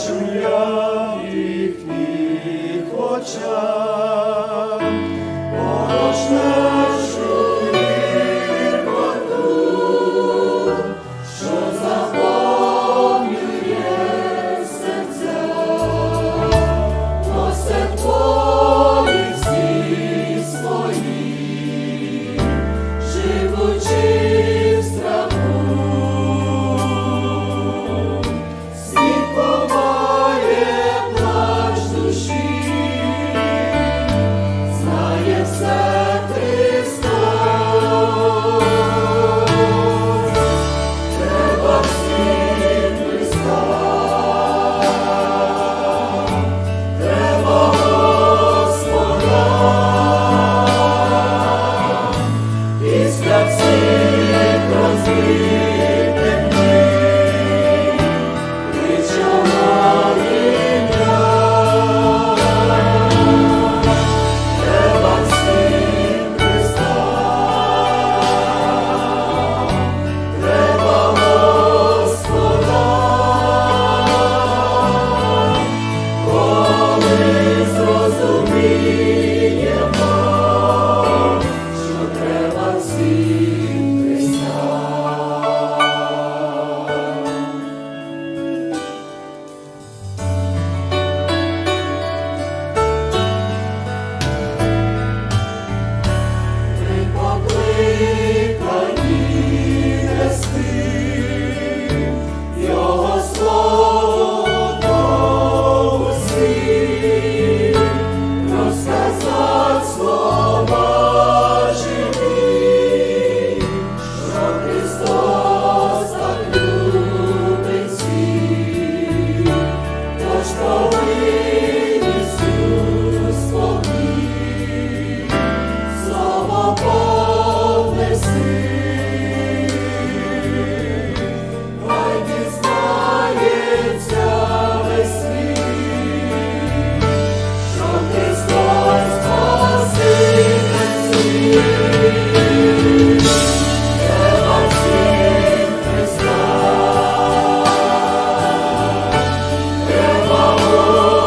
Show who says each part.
Speaker 1: бачу їхніх очах, порожне Oh.